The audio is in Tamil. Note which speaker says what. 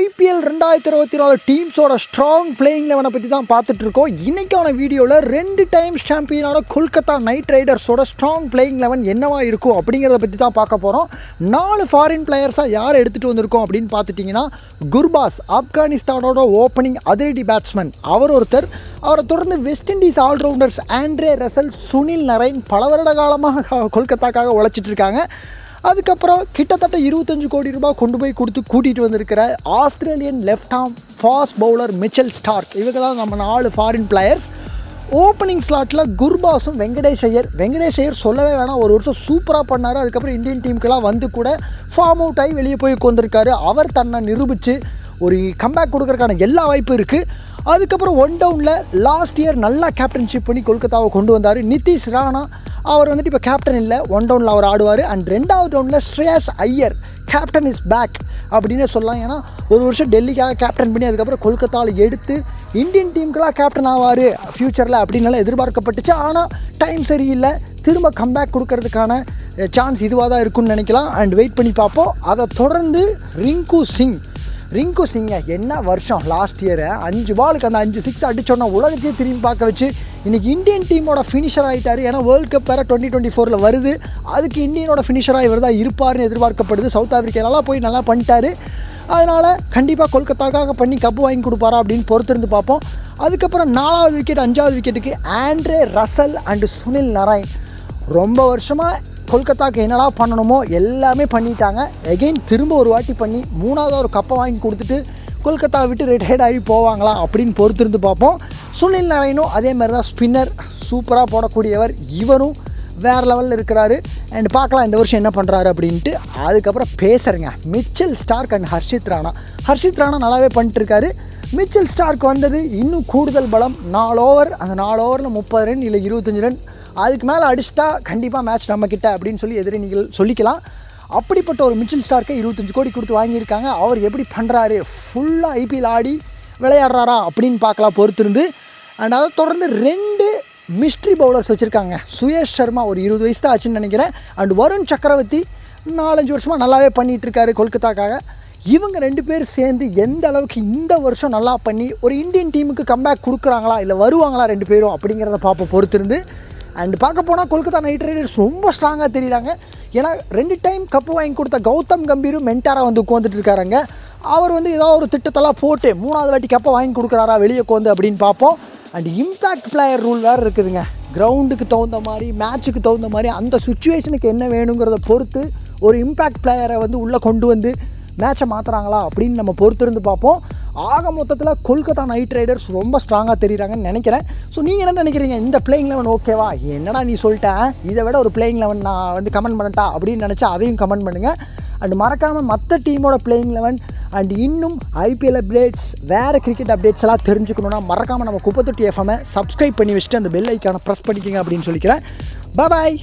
Speaker 1: ஐபிஎல் ரெண்டாயிரத்தி இருபத்தி நாலு டீம்ஸோட ஸ்ட்ராங் பிளேயிங் லெவனை பற்றி தான் பார்த்துட்டு இருக்கோம் இன்னைக்கான வீடியோவில் ரெண்டு டைம்ஸ் சாம்பியனான கொல்கத்தா நைட் ரைடர்ஸோட ஸ்ட்ராங் பிளேயிங் லெவன் என்னவா இருக்கும் அப்படிங்கிறத பற்றி தான் பார்க்க போகிறோம் நாலு ஃபாரின் பிளேயர்ஸாக யார் எடுத்துகிட்டு வந்திருக்கோம் அப்படின்னு பார்த்துட்டிங்கன்னா குர்பாஸ் ஆப்கானிஸ்தானோட ஓப்பனிங் அதிரடி பேட்ஸ்மேன் அவர் ஒருத்தர். அவரை தொடர்ந்து West Indies allrounders Andre Russell Sunil Narine பல வருட காலமாக கொல்கத்தாக்காக உழைச்சிட்டு இருக்காங்க அதுக்கப்புறம் கிட்டத்தட்ட இருபத்தஞ்சு கோடி ரூபாய் கொண்டு போய் கொடுத்து கூட்டிகிட்டு வந்திருக்கிற Australian left arm fast bowler Mitchell Starc இவங்க தான் நம்ம நாலு ஃபாரின் பிளேயர்ஸ் ஓப்பனிங் ஸ்லாட்டில் குர்பாஸும் வெங்கடேஷ் ஐயர் வெங்கடேஷ் ஐயர் சொல்லவே வேணாம் ஒரு வருஷம் சூப்பராக பண்ணார். அதுக்கப்புறம் இந்தியன் டீமுக்கெல்லாம் வந்து கூட ஃபார்ம் அவுட் ஆகி வெளியே போய் உட்காந்துருக்காரு அவர் தன்னை நிரூபித்து ஒரு கம்பேக் கொடுக்கறதுக்கான எல்லா வாய்ப்பும் இருக்குது அதுக்கப்புறம் ஒன் டவுனில் லாஸ்ட் இயர் நல்லா கேப்டன்ஷிப் பண்ணி கொல்கத்தாவை கொண்டு வந்தார் நிதிஷ் ராணா. அவர் வந்துட்டு இப்போ கேப்டன் இல்லை ஒன் டவுனில் அவர் ஆடுவார். அண்ட் ரெண்டாவது டவுனில் Shreyas Iyer captain is back அப்படின்னு சொல்லலாம். ஏன்னா ஒரு வருஷம் டெல்லிக்காக கேப்டன் பண்ணி அதுக்கப்புறம் கொல்கத்தாவில் எடுத்து இந்தியன் டீமுக்கெல்லாம் கேப்டன் ஆவார் ஃப்யூச்சரில் அப்படின்னால எதிர்பார்க்கப்பட்டுச்சு. ஆனால் டைம் சரியில்லை. திரும்ப கம்பேக் கொடுக்கறதுக்கான eh, சான்ஸ் இதுவாக தான் இருக்கும்னு நினைக்கலாம். அண்ட் வெயிட் பண்ணி பார்ப்போம். அதை தொடர்ந்து ரிங்கு சிங் ரிங்கு சிங்கை என்ன வருஷம் லாஸ்ட் இயரை அஞ்சு பாலுக்கு அந்த அஞ்சு சிக்ஸ் அடிச்சோன்னா உலகத்தையே திரும்பி பார்க்க வச்சு இன்றைக்கி இந்தியன் டீமோட ஃபினிஷர் ஆகிட்டார் ஏன்னா வேர்ல்ட் கப் வேறு டுவெண்ட்டி டுவெண்ட்டி ஃபோரில் வருது. அதுக்கு இந்தியனோட ஃபினிஷராக இவர் தான் இருப்பார்னு எதிர்பார்க்கப்படுது. சவுத் ஆஃப்ரிக்காலலாம் போய் நல்லா பண்ணிட்டாரு. அதனால் கண்டிப்பாக கொல்கத்தாக்காக பண்ணி கப்பு வாங்கி கொடுப்பாரா அப்படின்னு பொறுத்திருந்து பார்ப்போம். அதுக்கப்புறம் நாலாவது விக்கெட் அஞ்சாவது விக்கெட்டுக்கு Andre Russell and Sunil Narayan ரொம்ப வருஷமாக கொல்கத்தாவுக்கு என்னடா பண்ணணுமோ எல்லாமே பண்ணிட்டாங்க. எகெயின் திரும்ப ஒரு வாட்டி பண்ணி மூணாவது ஒரு கப்பை வாங்கி கொடுத்துட்டு கொல்கத்தாவை விட்டு ரிட்டையர்ட் ஆகி போவாங்களா அப்படின்னு பொறுத்திருந்து பார்ப்போம். சுனில் நாராயணும் அதே மாதிரி தான் ஸ்பின்னர் சூப்பராக போடக்கூடியவர். இவரும் வேறு லெவலில் இருக்கிறாரு. அண்ட் பார்க்கலாம் இந்த வருஷம் என்ன பண்ணுறாரு அப்படின்ட்டு. அதுக்கப்புறம் பேசுகிறேங்க Mitchell Starc and Harshit Rana Harshit Rana நல்லாவே பண்ணிட்டுருக்காரு. மிச்சல் ஸ்டார்க் வந்தது இன்னும் கூடுதல் பலம். நாலு ஓவர் அந்த நாலு ஓவரில் முப்பது ரன் இல்லை இருபத்தஞ்சி ரன் அதுக்கு மேலே அடிச்சிட்டா கண்டிப்பாக மேட்ச் நம்மக்கிட்ட அப்படின்னு சொல்லி எதிரணிகள் சொல்லிக்கலாம். அப்படிப்பட்ட ஒரு மிச்சில் ஸ்டார்க்கை இருபத்தஞ்சு கோடி கொடுத்து வாங்கியிருக்காங்க. அவர் எப்படி பண்ணுறாரு ஃபுல்லாக ஐபிஎல் ஆடி விளையாடுறாரா அப்படின்னு பார்க்கலாம் பொறுத்திருந்து. அண்ட் அதை தொடர்ந்து ரெண்டு மிஸ்ட்ரி பவுலர்ஸ் வச்சுருக்காங்க. சுயேஷ் சர்மா ஒரு இருபது வயசு தான் ஆச்சுன்னு நினைக்கிறேன். அண்ட் வருண் சக்கரவர்த்தி நாலஞ்சு வருஷமாக நல்லாவே பண்ணிகிட்ருக்காரு கொல்கத்தாக்காக. இவங்க ரெண்டு பேர் சேர்ந்து எந்த அளவுக்கு இந்த வருஷம் நல்லா பண்ணி ஒரு இந்தியன் டீமுக்கு கம்பேக் கொடுக்குறாங்களா? இல்லை வருவாங்களா ரெண்டு பேரும் அப்படிங்கிறத பார்ப்போம் பொறுத்திருந்து. அண்ட் பார்க்க போனால் கொல்கத்தா நைட் ரைடர்ஸ் ரொம்ப ஸ்ட்ராங்காக தெரியுறாங்க. ஏன்னா ரெண்டு டைம் கப்பு வாங்கி கொடுத்த கௌதம் கம்பீரும் மென்டாராக வந்து உட்காந்துட்டு இருக்காருங்க. அவர் வந்து ஏதோ ஒரு திட்டத்தெல்லாம் போட்டு மூணாவது வாட்டி கப்பை வாங்கி கொடுக்குறாரா வெளியே உட்காந்து அப்படின்னு பார்ப்போம். அண்ட் இம்பேக்ட் பிளேயர் ரூல் வேறு இருக்குதுங்க. கிரவுண்டுக்கு தகுந்த மாதிரி மேட்ச்சுக்கு தகுந்த மாதிரி அந்த சுச்சுவேஷனுக்கு என்ன வேணுங்கிறத பொறுத்து ஒரு இம்பேக்ட் பிளேயரை வந்து உள்ளே கொண்டு வந்து மேட்சை மாற்றுறாங்களா அப்படின்னு நம்ம பொறுத்திருந்து பார்ப்போம். ஆக மொத்தத்தில் கொல்கத்தா நைட் ரைடர்ஸ் ரொம்ப ஸ்ட்ராங்காக தெரியுறாங்கன்னு நினைக்கிறேன். ஸோ நீங்கள் என்ன நினைக்கிறீங்க? இந்த பிளேயிங் லெவன் ஓகேவா என்னடா நீ சொல்லிட்டேன் இதை விட ஒரு பிளேயிங் லெவன் நான் வந்து கமெண்ட் பண்ணட்டா? அப்படின்னு நினச்சா அதையும் கமெண்ட் பண்ணுங்கள் அண்ட் மறக்காமல் மற்ற டீமோட பிளேயிங் லெவன் அண்ட் இன்னும் ஐபிஎல் அப்டேட்ஸ் வேறு கிரிக்கெட் அப்டேட்ஸ் எல்லாம் தெரிஞ்சுக்கணுன்னா மறக்காமல் நம்ம குப்பத்தொட்டி எஃப்எம்மை சப்ஸ்கிரைப் பண்ணி வச்சுட்டு அந்த பெல் ஐக்கானை ப்ரெஸ் பண்ணிக்கோங்க அப்படின்னு சொல்லிக்கிறேன். பாய்